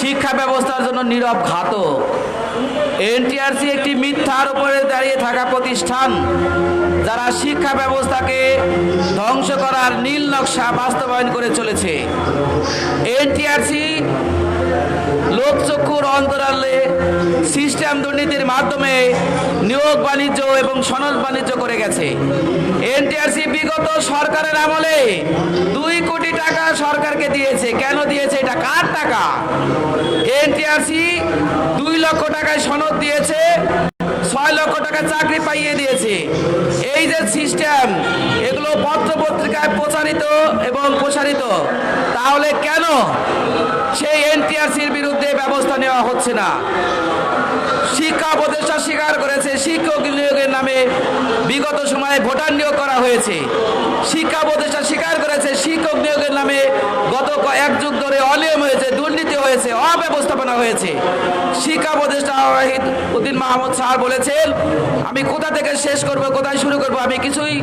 শিক্ষা ব্যবস্থার জন্য নীরব ঘাতক। এনটিআরসি একটি মিথ্যার উপরে দাঁড়িয়ে থাকা প্রতিষ্ঠান, যারা শিক্ষা ব্যবস্থাকে ধ্বংস করার নীল নকশা বাস্তবায়ন করে চলেছে। এনটিআরসি লোকচক্ষুর অন্তরালে সিস্টেম দুর্নীতির মাধ্যমে নিয়োগ বাণিজ্য এবং সনদ বাণিজ্য করে গেছে। এনটিআরসি বিগত সরকারের আমলে দুই কোটি টাকা সরকারকে দিয়েছে। কেন দিয়েছে? এটা কার টাকা? এনটিআরসি দুই লক্ষ টাকায় সনদ দিয়েছে, ছয় লক্ষ টাকা চাকরি পাইয়ে দিয়েছে। এই যে সিস্টেম, এগুলো পত্র পত্রিকায় প্রচারিত এবং প্রসারিত, তাহলে কেন ব্যবস্থা নেওয়া হচ্ছে না। শিক্ষা প্রতিষ্ঠান স্বীকার করেছে, শিক্ষক নিয়োগের নামে বিগত সময়ে ভোটার নিয়োগ করা হয়েছে। শিক্ষা প্রতিষ্ঠান স্বীকার করেছে, শিক্ষক নিয়োগের নামে গত এক যুগ ধরে দুর্নীতি হয়েছে অব্যবস্থাপনা হয়েছে। শিক্ষা উপদেষ্টা ওয়াহিদ উদ্দিন মাহমুদ স্যার বলেছেন, আমি কোথা থেকে শেষ করব, কোথায় শুরু করব, আমি কিছুই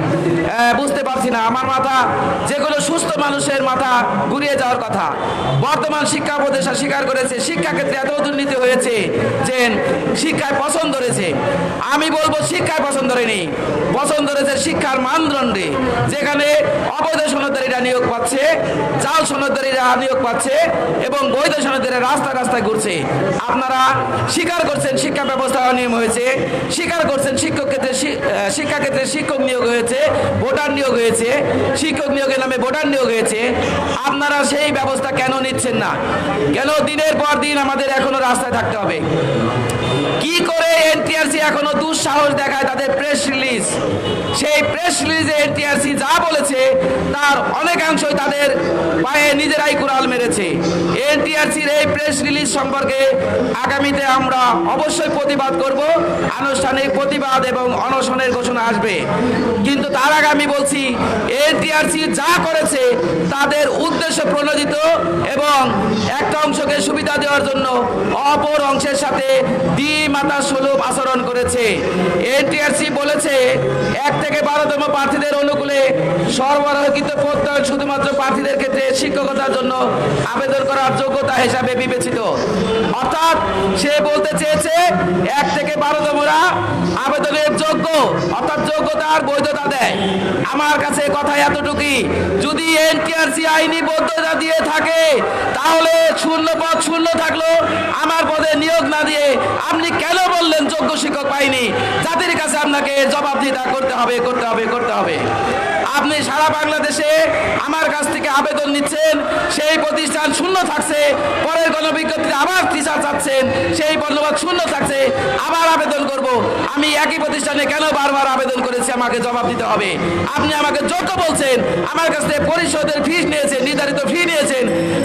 বুঝতে পারছি না। আমার মাথা, যেগুলো সুস্থ মানুষের মাথা ঘুরিয়ে যাওয়ার কথা। বর্তমান শিক্ষা উপদেষ্টা স্বীকার করেছে, শিক্ষাক্ষেত্রে এত দুর্নীতি হয়েছে যে শিক্ষায় পছন্দ ধরেছে আমি বলব শিক্ষায় পছন্দ ধরেনি পছন্দ ধরেছে শিক্ষার মানদণ্ডে। যেখানে অবৈধ সনদারীরা নিয়োগ পাচ্ছে, জাল সনদারীরা নিয়োগ পাচ্ছে এবং বৈধ সনদারীরা রাস্তা রাস্তায় ঘুরছে। আপনারা স্বীকার করছেন শিক্ষা ব্যবস্থা অনিয়ম হয়েছে, স্বীকার করছেন শিক্ষক ক্ষেত্রে শিক্ষা ক্ষেত্রে শিক্ষক নিয়োগ হয়েছে, ভোটার নিয়োগ হয়েছে, শিক্ষক নিয়োগের নামে ভোটার নিয়োগ হয়েছে। আপনারা সেই ব্যবস্থা কেন নিচ্ছেন না? কেন দিনের পর দিন আমাদের এখনও রাস্তায় থাকতে হবে? কি করে এনটিআরসি এখনও দুঃসাহস দেখায় তাদের প্রেস রিলিজ সেই প্রেস রিলিজে এনটিআরসি যা বলেছে, তার অনেকাংশই তাদের পায়ে নিজেরাই কুড়াল মেরেছে। এনটিআরসির এই প্রেস রিলিজ সম্পর্কে আগামীতে আমরা অবশ্যই প্রতিবাদ করব। আনুষ্ঠানিক প্রতিবাদ এবং অনশনের ঘোষণা আসবে। কিন্তু তার আগে আমি বলছি, এনটিআরসি যা করেছে তাদের উদ্দেশ্য প্রণোদিত এবং একটা অংশকে সুবিধা দেওয়ার জন্য অপর অংশের সাথে দ্বিমাতা সুলভ আচরণ করেছে। এনটিআরসি বলেছে, এক থেকে বারোতম প্রার্থীদের অনুকূলে সরবরাহকৃত প্রত্যয়ন শুধুমাত্র প্রার্থীদের ক্ষেত্রে শিক্ষকতার জন্য আবেদন করার যোগ্যতা হিসাবে বিবেচিত। অর্থাৎ সে বলতে চেয়েছে, এক থেকে বারোতমরা আবেদনের যোগ্য, অর্থাৎ যোগ্যতা আর বৈধতা দেয়। আমার কাছে কথা এতটুকুই, যদি এনটিআরসি আইনি বৈধতা দিয়ে থাকে, তাহলে শূন্য পদ শূন্য থাকল নিয়োগ না দিয়ে আপনি কেন বললেন যোগ্য শিক্ষক পাইনি? জাতির কাছে আপনাকে জবাবদিহিতা করতে হবে করতে হবে করতে হবে। আপনি সারা বাংলাদেশে আমার কাছ থেকে আবেদন নিচ্ছেন, সেই প্রতিষ্ঠান শূন্য থাকছে, পরের গণবিজ্ঞপ্তিতে আবার টিচার চাচ্ছেন সেই বর্ণবাদ শূন্য থাকছে, আবার আবেদন করব। আমি একই প্রতিষ্ঠানে কেন বারবার আমাকে জবাব দিতে হবে। আপনি আমাকে যোগ্য বলছেন, আমার কাছ থেকে পরিশোধের ফিস নিয়েছেন, নির্ধারিত ফি নিয়েছেন,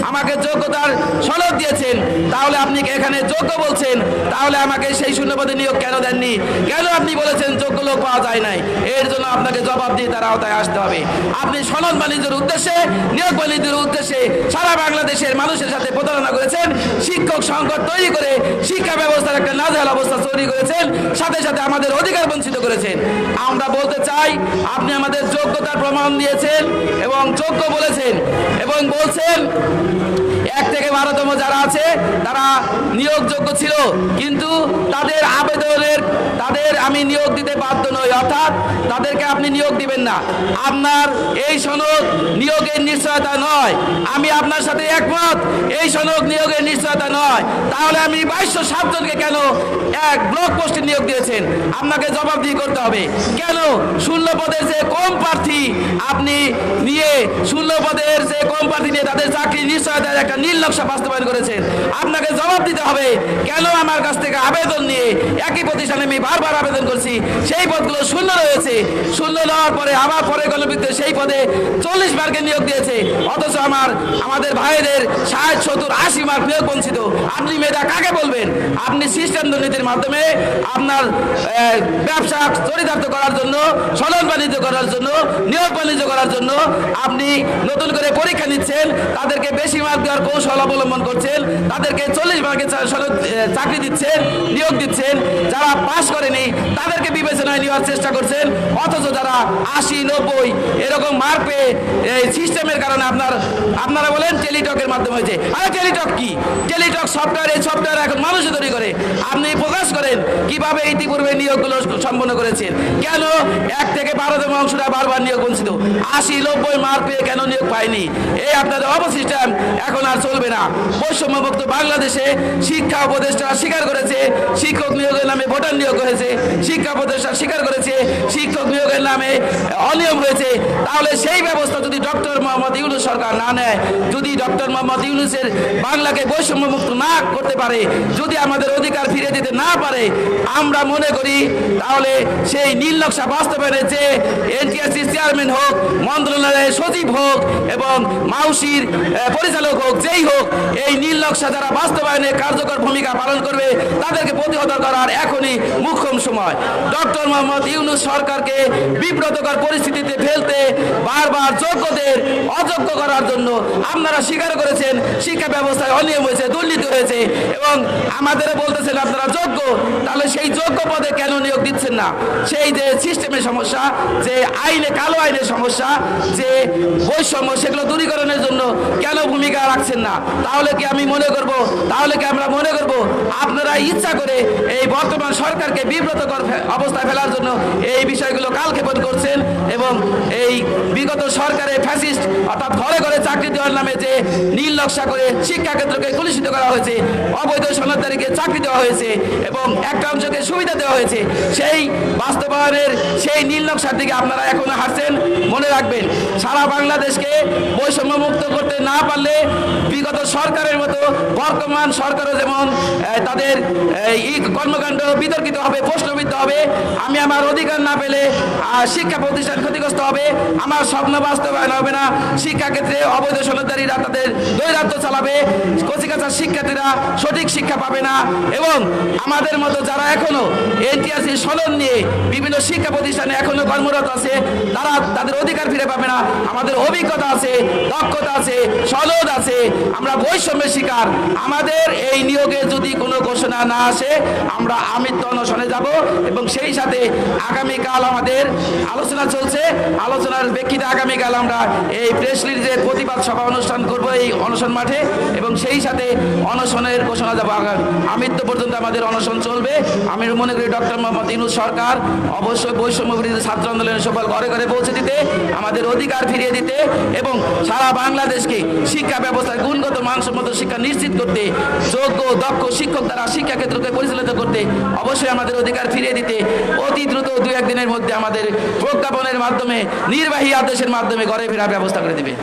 আমাকে যোগ্যতার সনদ দিয়েছেন। তাহলে আপনি এখানে যোগ্য বলছেন? তাহলে আমাকে সেই শূন্যপদে নিয়োগ কেন দেননি? কেন আপনি বলেছেন যোগ্য লোক পাওয়া যায় নাই? এর জন্য আপনাকে জবাব দিয়ে তার আওতায় আসতে হবে। আপনি সনদ বাণিজ্যের উদ্দেশ্যে, নিয়োগ বাণিজ্যের উদ্দেশ্যে সারা বাংলাদেশের মানুষের সাথে প্রতারণা করেছেন, শিক্ষক সংকট তৈরি করে শিক্ষা ব্যবস্থার একটা নাজেহাল অবস্থা তৈরি করেছেন, সাথে সাথে আমাদের অধিকার বঞ্চিত করেছেন। আমরা বলতে চাই আপনি আমাদের যোগ্যতার প্রমাণ দিয়েছেন এবং যোগ্য বলেছেন এবং বলছেন এক থেকে বারোতম যারা আছে তারা নিয়োগযোগ্য ছিল, কিন্তু তাদের আবেদনের, তাদের আমি নিয়োগ দিতে বাধ্য নই, অর্থাৎ তাদেরকে আপনি নিয়োগ দিবেন না। আপনার এই সনদ নিয়োগের নিশ্চয়তা নয়। আমি আপনার সাথে একমত, এই সনদ নিয়োগের নিশ্চয়তা নয়। তাহলে আমি বাইশশো সাতজনকে কেন এক ব্লক পোস্টে নিয়োগ দিয়েছেন? আপনাকে জবাবদিহি করতে হবে। কেন? শূন্য পদের যে কম প্রার্থী আপনি নিয়ে, শূন্য পদের যে কম প্রার্থী নিয়ে তাদের চাকরি নিশ্চয়তার একটা নীল নকশা বাস্তবায়ন করেছেন। আপনাকে জবাব দিতে হবে। কেন আমার কাছ থেকে আবেদন নিয়ে একই প্রতিষ্ঠানে আমি বারবার আবেদন করছি? সেই পদগুলো শূন্য রয়েছে। শূন্য নেওয়ার পরে আবার পরে গণবিদ্যে সেই পদে চল্লিশ মার্কে নিয়োগ দিয়েছে। অথচ আমার, আমাদের ভাইদের ষাট, সত্তর, আশি মার্ক নিয়োগ বঞ্চিত। আপনি মেধা কাকে বলবেন? আপনি সিস্টেম দুর্নীতির মাধ্যমে আপনার ব্যবসা চরিতার্থ করার জন্য সনদ বাণিজ্য করার জন্য, নিয়োগ বাণিজ্য করার জন্য আপনি নতুন করে পরীক্ষা নিচ্ছেন। তাদেরকে বেশি মার্ক দেওয়ার কৌশল অবলম্বন করছেন। তাদেরকে চল্লিশ বিভাগে চাকরি দিচ্ছেন, নিয়োগ দিচ্ছেন। যারা পাশ করেনি, তাদেরকে বিবেচনায় নেওয়ার চেষ্টা করছেন। অথচ যারা আশি, নব্বই এরকম মার্ক পেয়ে এই সিস্টেমের কারণে আপনার, আপনারা বলেন টেলিটকের মাধ্যমে হয়েছে। আরে টেলিটক কি? টেলিটক সফটওয়্যার, এই সফটওয়্যার এখন মানুষ তৈরি করে। আপনি প্রকাশ করেন কীভাবে ইতিপূর্বে নিয়োগগুলো সম্পন্ন করেছেন। কেন এক থেকে বারোতম অংশটা বারবার নিয়োগ বঞ্চিত? আশি, নব্বই মার্ক পেয়ে কেন নিয়োগ পায়নি? এই আপনাদের অবসিস্টেম এখন আর চলবে না। বৈষম্যমুক্ত বাংলাদেশে শিক্ষা উপদেষ্টা স্বীকার করেছে, শিক্ষক নিয়োগের নামে ভোটার নিয়োগ হয়েছে, শিক্ষা উপদেষ্টা স্বীকার করেছে, শিক্ষক নিয়োগের নামে অনিয়ম হয়েছে। তাহলে সেই ব্যবস্থা যদি ডক্টর মোহাম্মদ ইউনুস সরকার না নেয়, যদি ডক্টর মোহাম্মদ ইউনুসের বাংলাকে বৈষম্যমুক্ত না করতে পারে, যদি আমাদের অধিকার ফিরে দিতে না পারে, আমরা মনে করি তাহলে সেই নীল নকশা বাস্তবায়নের যে এনটিএসসি চেয়ারম্যান হোক, মন্ত্রণালয়ের সচিব হোক এবং মাউসির পরিচালক হোক, যেই হোক, এই নীল নকশা যারা বাস্তবায়নে কার্যকর ভূমিকা পালন করবে, তাদেরকে প্রতিহত করার এখনই মুখ্যম সময়। ডক্টর মোহাম্মদ ইউনুস সরকারকে বিব্রতকর পরিস্থিতিতে ফেলতে বারবার যোগ্যদের অযোগ্য করার জন্য আপনারা স্বীকার করেছেন, শিক্ষা ব্যবস্থায় অনিয়ম হয়েছে, দুর্নীতি হয়েছে এবং আমাদের বলতেছেন আপনারা যোগ্য, তাহলে সেই যোগ্য পদে কেন নিয়োগ দিচ্ছেন না? সেই যে সিস্টেমের সমস্যা, যে আইনে, কালো আইনের সমস্যা, যে বৈষম্য, সেগুলো দূরীকরণের জন্য কেন ভূমিকা রাখছেন না? তাহলে কি আমি মনে করব? তাহলে কি আমরা মনে করব আপনারা ইচ্ছা করে এই বর্তমান সরকারকে বিব্রতকর অবস্থায় ফেলার জন্য এই বিষয়গুলো কালক্ষেপণ করছেন এবং এই বিগত সরকারের ফ্যাসিস্ট অর্থাৎ ঘরে ঘরে চাকরি দেওয়ার নামে যে নীল নকশা করে শিক্ষা ক্ষেত্রকে কলুষিত করা হয়েছে, অবৈধ সনদদারিকে চাকরি দেওয়া হয়েছে এবং একটা অংশকে সুবিধা দেওয়া হয়েছে, সেই বাস্তবায়নের সেই নীল নকশার দিকে আপনারা এখনও হাসছেন মনে রাখবেন, সারা বাংলাদেশকে বৈষম্য মুক্ত করতে না পারলে বিগত সরকারের মতো বর্তমান সরকারও যেমন তাদের এই কর্মকাণ্ড বিতর্কিত হবে, প্রশ্নবিদ্ধ হবে, আমি আমার অধিকার না পেলে শিক্ষা প্রতিষ্ঠান ক্ষতিগ্রস্ত হবে, আমার স্বপ্ন বাস্তবায়ন হবে না, শিক্ষাক্ষেত্রে অবৈধ সনদদারীরা তাদের দৈরাত্য চালাবে কচিকাচার শিক্ষার্থীরা সঠিক শিক্ষা পাবে না, এবং আমাদের মতো যারা এখনও এনটিআরসি সনদ নিয়ে বিভিন্ন শিক্ষা প্রতিষ্ঠানে এখনও কর্মরত আছে, তারা তাদের অধিকার ফিরে পাবে না, আমাদের অভিজ্ঞতা আছে, দক্ষতা আছে, সনদ আছে আমরা বৈষম্যের শিকার। আমাদের এই নিয়োগে যদি কোনো ঘোষণা না আসে, আমরা আমৃত্য অনশনে যাব এবং সেই সাথে আগামীকাল আমাদের আলোচনা চলছে। আলোচনার প্রেক্ষিতে আগামীকাল আমরা এই প্রেস রিলিজের প্রতিবাদ সভা অনুষ্ঠান করব এই অনশন মাঠে এবং সেই সাথে অনশনের ঘোষণা দেবো। আমৃত্য পর্যন্ত আমাদের অনশন চলবে। আমি মনে করি ডক্টর মোহাম্মদ ইনুস সরকার অবশ্যই বৈষম্য বিরোধী ছাত্র আন্দোলনের সফল ঘরে ঘরে পৌঁছে দিতে, আমাদের অধিকার ফিরিয়ে দিতে এবং সারা বাংলাদেশকে শিক্ষা ব্যবস্থার গুণগত মানসম্মত শিক্ষা নিশ্চিত করতে, যোগ্য দক্ষ শিক্ষক দ্বারা শিক্ষা ক্ষেত্রকে পরিচালিত করতে অবশ্যই আমাদের অধিকার ফিরিয়ে দিতে, অতি দ্রুত দু একদিনের মধ্যে আমাদের প্রজ্ঞাপনের মাধ্যমে, নির্বাহী আদেশের মাধ্যমে ঘরে ফেরার ব্যবস্থা করে দিবে।